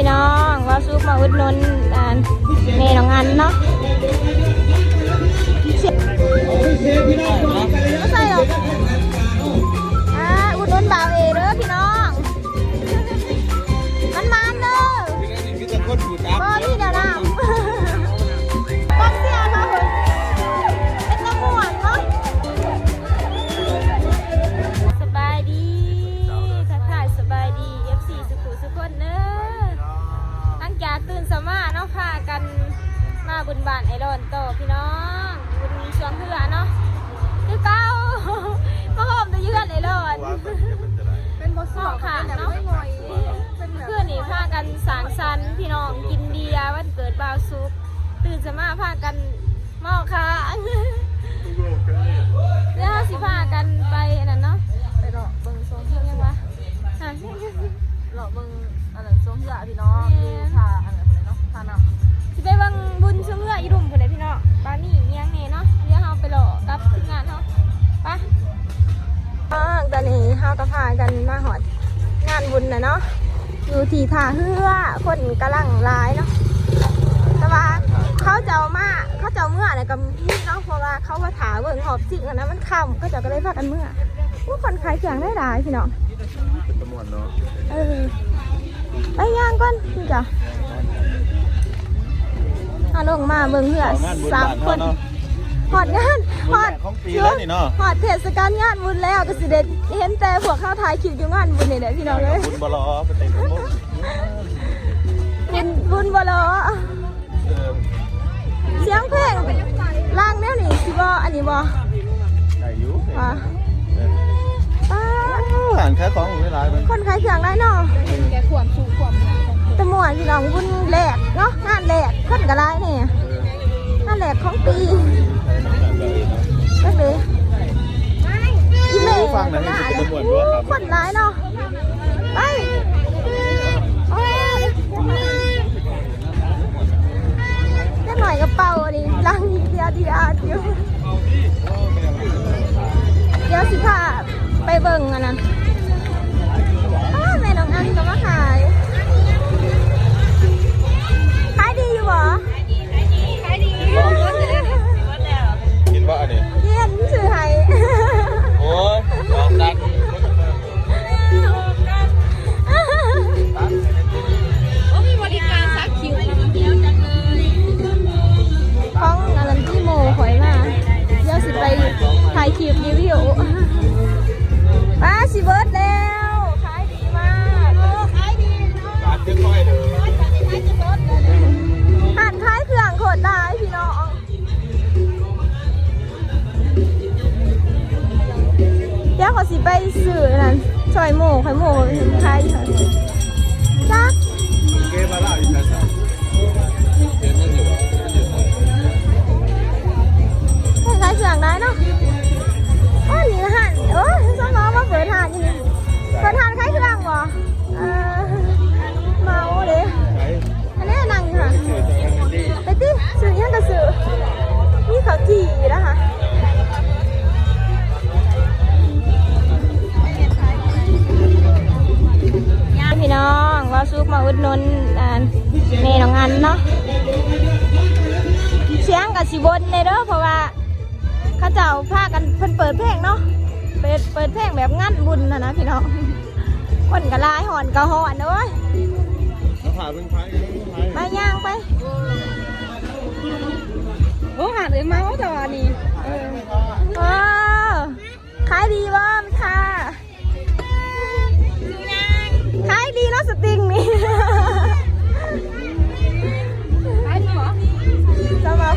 พี่น้องว่าซุปมาอุดหนุนอ่าเมน้องอันเนาะ เนาะพากันมาบุญบานไอรอนโตอพี่น้องบุญช่วงเพื่อเนาะคือเก้ามาหอมแตะยืนไอรอนเป็นบทสอบค่ะเนาะเพื่อนนี่พากันสางสรรค์พี่น้องกินเบียร์วันเกิดบ่าวซุปตื่นจะมาพากันเมาค่ะแล้วสิพากันไปอันนั้นเนาะไปเลาะเบิ่งทรงเที่ยวยังวะฮะเลาะเบิ่งอันนั้นทรงเที่ยวพี่น้องดูท่า อันนั้นเลยเนาะสิไปเบังบุญเชื่อเมื่ออีรุ่มคนไหนพี่น้องบ้านนี่เมียงเน่เนาะเดี๋ยวเราไปหล่อกับทีมงานเนาะไปตอนนี้เฮาก็พากันมาหอดงานบุญนะเนาะอยู่ที่ท่าเฮือคนกำลังหลายเนาะแต่ว่าเขาจะเอามาเขาจะเอาเมื่ออะไรกับพี่เนาะเพราะว่าเขามาถาเบิ่งหอบสิ่งนนั้นมันค่ำก็จะก็เลยพากันเมื่อว่าคนขายเสียงได้หลายพี่น้องเป็นตำรวจเนาะเออไปย่างก่อนพี่จ้ะาลงมาเบิ่งเหือสามคนหอดงานหอดของปีแล้วนี่เนาะหอดเทศกาลงานบุญแล้วก็สิเด็ดเห็นแต่พวกเข้าถ่ายคลิปอยู่งานบุญนี่แหละพี่น้องเลยคุณบลอไปเตะฟุตบอลบุญบุญบ่เหรอเออเสียงเพลงล่างแนวนี่สิบ่อันนี้บ่ได้อยู่อะป้าอ่านแค่ของไม่ร้ายมันคนขายเสียงได้เนาะแกขวมสูงขวมหนาของ แต่หมวนพี่น้องบุญแหลกเนาะงานแหลกคนก็ได้เนี่ยงานแหลกของปีก็เลยอีเมลฟังนะนี่เป็นตำรวจด้วยครับคนร้ายเนาะไปโอ้ยแค่หน่อยกระเป๋าอันนี้ลังเดียวเดียวเดียวเดี๋ยวสิพาไปเบิ่งอันนั้นอ้าวแม่น้องอันก็มาขาย ขายดีอยู่บ่คิดว่าอันนี้เย็นสื่อให้โอ้ยลองดัง กับสิบนเลยเด้อเพราะว่าเขาเจ้าพากันเพิ่นเปิดเพลงเนาะเปิดเปิดเพลงแบบงั้นบุญนะนะพี่น้องคนกะลายหอนกะหอนเด้อเว้ยมาผ่าเป็นไพ่เป็นไพ่ไปย่างไปโอ้หาเลยเมาแต่ว่านี่เออเออขายดีบ่มค่ะขายดีเนาะสติงนี่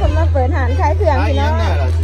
คนมาเปิดหานขายเครื่องพี่น้องงแน่ล่ะ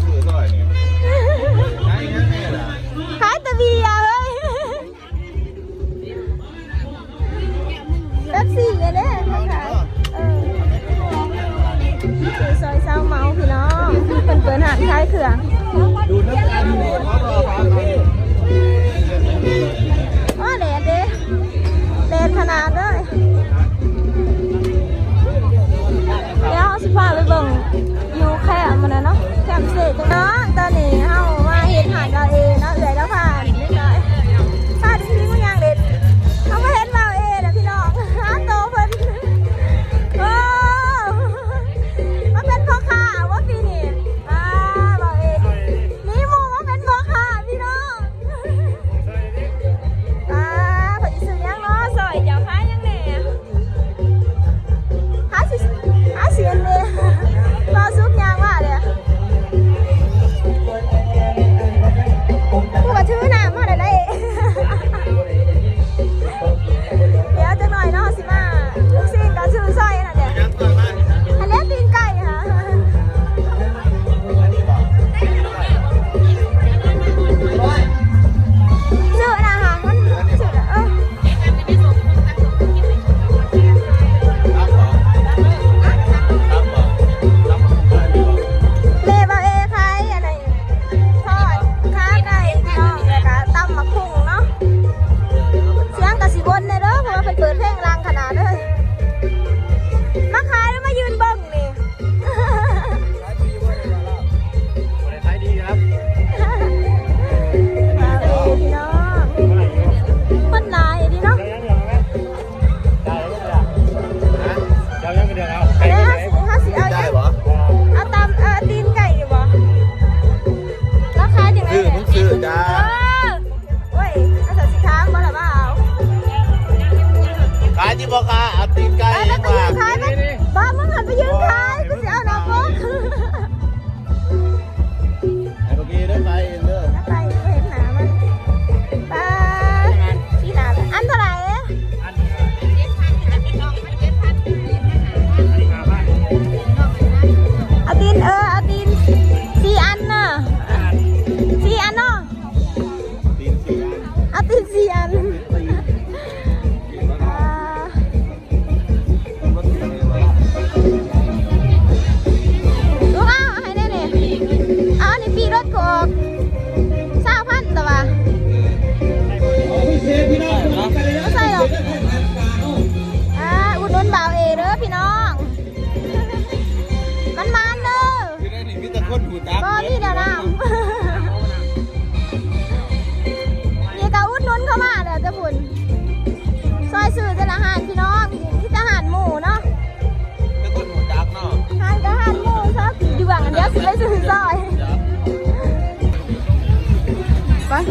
ะ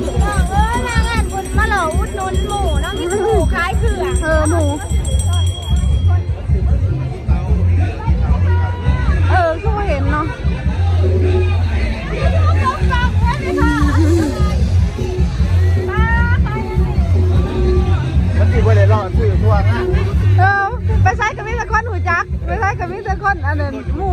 เออทางานคุณมาเหล่าอุดหนุนหมูน้องมีหมูคล้ายเผือกเออหมูเออคือเห็นเนาะมันติไว้เลยรอดซื้ทั่วนะเออไปใช้กับมิสเตอร์คอนหูจักไปใช้กับมิสเตอร์คอนอันนึงหมู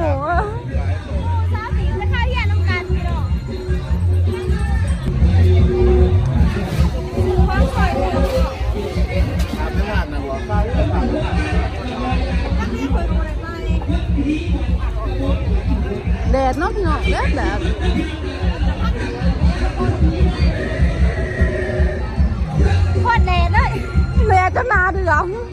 แดดน้อกนอกแดดแดดโคตรแดดเลยแดดจนมาเดือด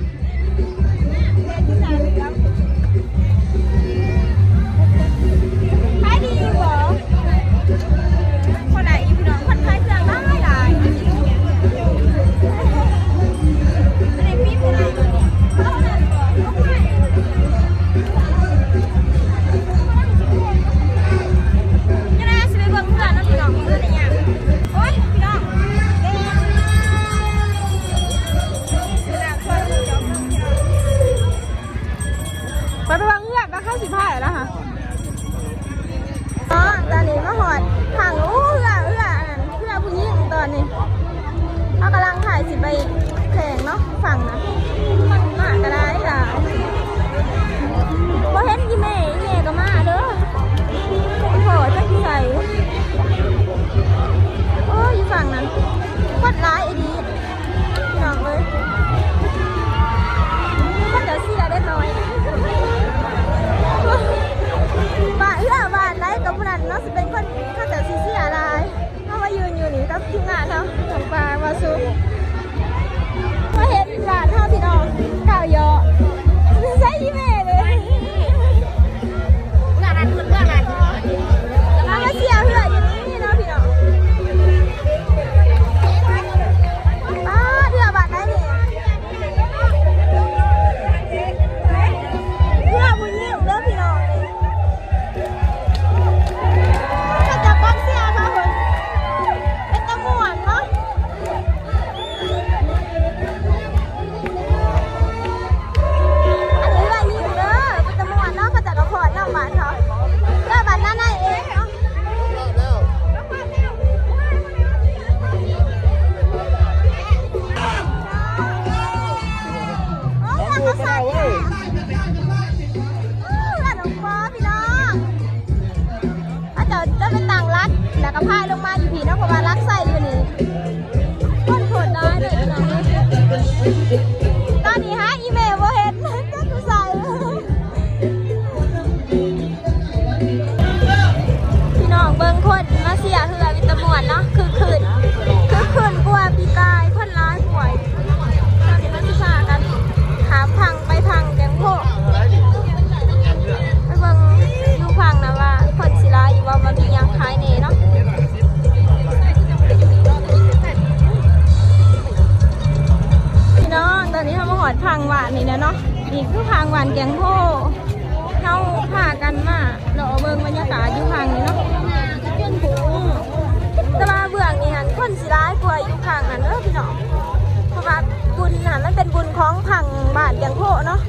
ของผังบ้านเลียงโพเนาะ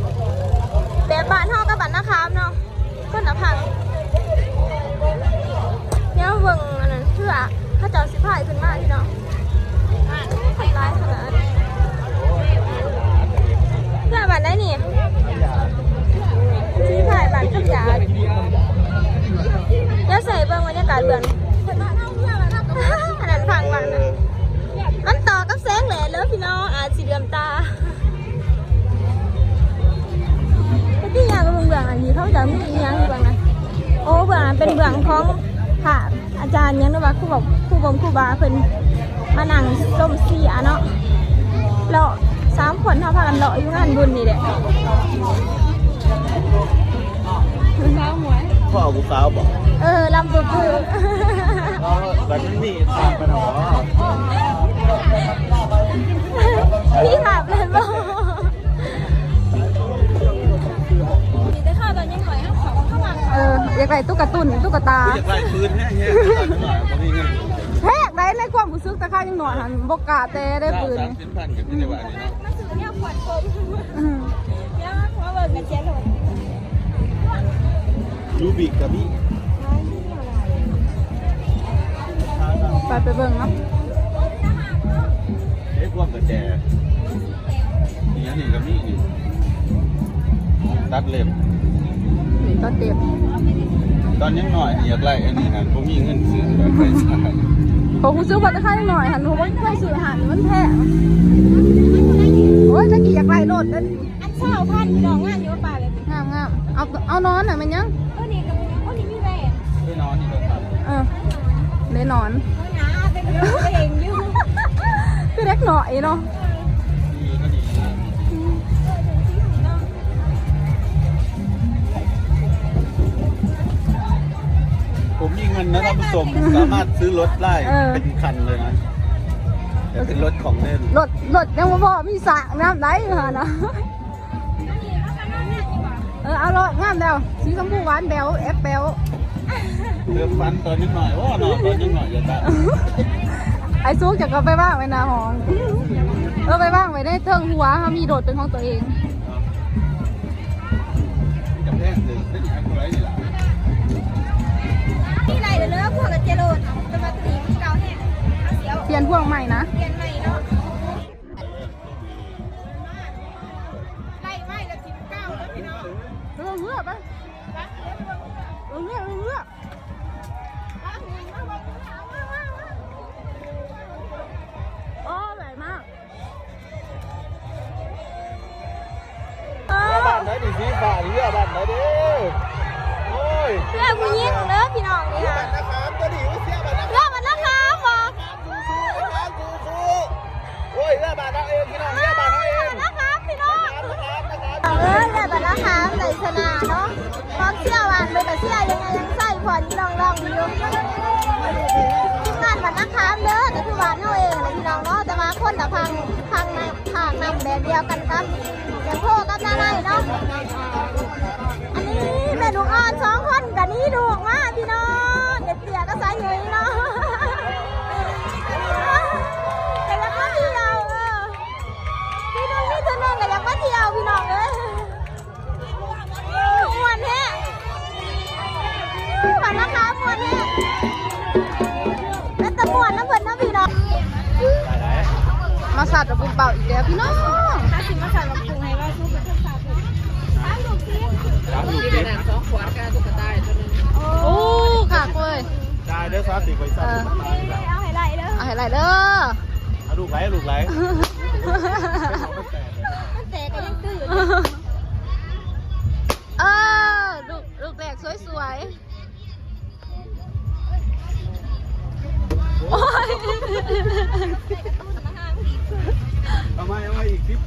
แบบบ้านเฮากับบ้านนาคามเนาะคนละผังเนี่ยเบิ่งอันนั้นเพื่อเขาเจ้าสิพายขึ้นมาพี่เน้องคนร้ายขนาดนั้นเพื่อบ้านได้นี่สิพายบ้านขับยาเดี๋ยใส่เบิ่งบรรยากาศเบิ่งอันนั้นผังบ้านน่ะมันต่อกับแสงแหล่แล้วพี่น้องอาจสีเหลือมตา บื้องอันนี้เขาจะมีอหยังเบื้องนะโอ้เบื้องเป็นเบื้องของพระอาจารย์ยังนึกว่าครูบอกครูบงครูบาเพิ่นมานั่งส้มเสียเนาะเลาะสามคนเท่าพากันเลาะอยู่งานบุญนี่แหละพ่อกูสาวบอกเออลำปื้ออ๋อแบบนี้ตามไปหรอพี่ถามเลยบ่แต่ อออยากได้ตุ๊กตุนตุ๊กตาอยากไล่ปืนแห้งๆหน่อยผมมีเงินแทกได้ในความรู้สึกแต่ข้ายังหน่อยหันบกกล้าแต่ได้ปืนสามสิบพันกับพี่ในวันนี้เนาะมาซื้อเนี่ยขวดโฟมอืมแล้วมาเบิกกันเชียร์เลยยูบิกกับมี่ไปไปเบิ่งเนาะเอ๊ะความกับแจนี่อันนี้กับมี่นี่ตัดเล็บ นี่ก็เต็มตอนยังหน่อยนี่อยากไล่อันนี้นะผมมีเงินซื้อแบบไปใช้ผมรู้สึกว่าแต่ข้ายังหน่อยหันหนูว่าเคยซื้ออาหารนี่มันแพงโอ้ยถ้ากี่อยากได้โลดเด้ออันเช้าพันดอกงานอยู่ป่าแบบงามงามเอาเอานอนน่ะมันยังเออนี่กับเออนี่มีแหวนด้วยนอนนี่ก็ทเออได้นอนเออนะเป็นเรื่องเองอยู่คือเล็กหน่อยเนาะ ผมมีเงินนะท่านผู้ชมสามารถซื้อรถได้เป็นคันเลยนะแต่เป็นรถของเล่นรถรถยังบ่พอมีสระน้ำไหลอยู่หั่นนะเออเอารถงามแล้วสีชมพูหวานแบวแอปแบวเริ่มฟันตอนนิดหน่อยโอ้นอนตอนนิดหน่อยอย่าตายไอ้ซุกจะก็ไปว่างไว้หนาห้องเออไปว่างไว้ได้เทิงหัวเขามีโดดเป็นของตัวเอง กับแพงเลยได้ยังไงกูไรนี่ล่ะนี่ไร เด้อเลิกพวกกับเจโรดจะมาตีเก่าเนี่ยเอาเสียวเปลี่ยนพวงใหม่นะเปลี่ยนใหม่เนาะไล่ไม่ละสิบเก้าแล้วพี่น้องเออเลือกไปเยังใส่ผ่อนลองลองอยู่ทีมงานบันนักคะเด้อแต่คือวานเขาเองเลยพี่น้องเนาะแต่ว่าคนแต่พังพังในผากนำแบบเดียวกันครับอย่างโพกับหน้าไร่เนาะอันนี้แม่ลูกอ่อนสองคนกับนี้ลูกมาพี่น้องเด็กเตียก็ใส่เหยเนาะ มาสัตว์กับปุ่มเป่าอีกแล้วพี่น้องถ้าสิมาสั่งมาปรุงให้ว่าสู้เป็นภาษาถูกตามลูกสิครับลูกเด็กโอ้ค่ะกล้วยจ่ายเด้อซอสติไปเอสั่งอเอาให้ไรเด้อเอาให้ไรเด้อเอาลูกไหลลูกไหลมันแตกก็ยังตื้ออยู่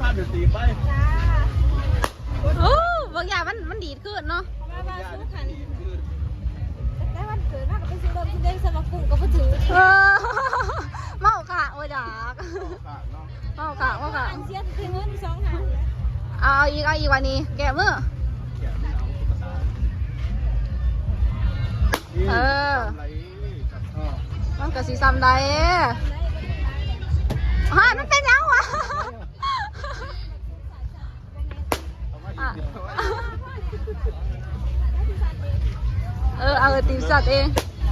เอามาอีกสิบพันเดี๋ยวตีไปจ้าโอ้บางอย่างมันมันดีดขึ้นเนาะมาว่าสู้ขันแต่วันเกิดมากก็ไปซื้อรถที่เด้งสมัครปรุงก็บ่ถือเออเมาค่ะโอ้ยดากเมาค่ะเมาค่ะอันเสียคือเงินสองหาเอาอีกเอาอีกวันนี้ แกะมือเออมันก็สีซ้ำได้ฮะมันเป็นยังวะ อะ เออ เอาไอติมสัตว์เอง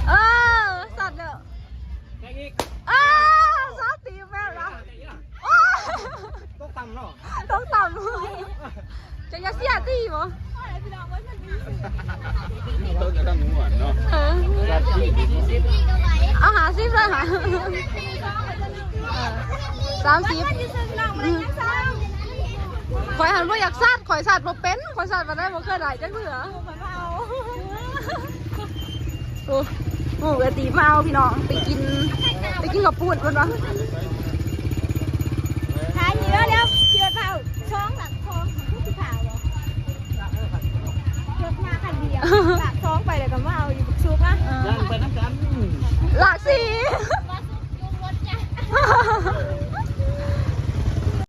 เออ สัตว์เด้อเออสัตว์ตีแม่ละโอ้ยต้องต่ำเนาะต้องต่ำเลยจะอยาเสียตีบ่ ต้นกระทั่งหวานเนาะเออราชีเอาหาซิเลยค่ะ สามสิบ ข่อยหันว่าอยากซาดข่อยซาดบ่เป็นข่อยซาดมาได้บ่เคยหลายจังเหลืออโอ้โหกะตีเมาพี่น้องไปกิน ไปกินกับปูดมันวะทายเยอะแล้วเยอะเผาช่องหลังคองของผู้สื่อข่าวเหรอรถมาคันเดียวหลักท้องไปเลยกับว่าเอาอยู่ชุกนะหลังไปน้ำกันหลักสี่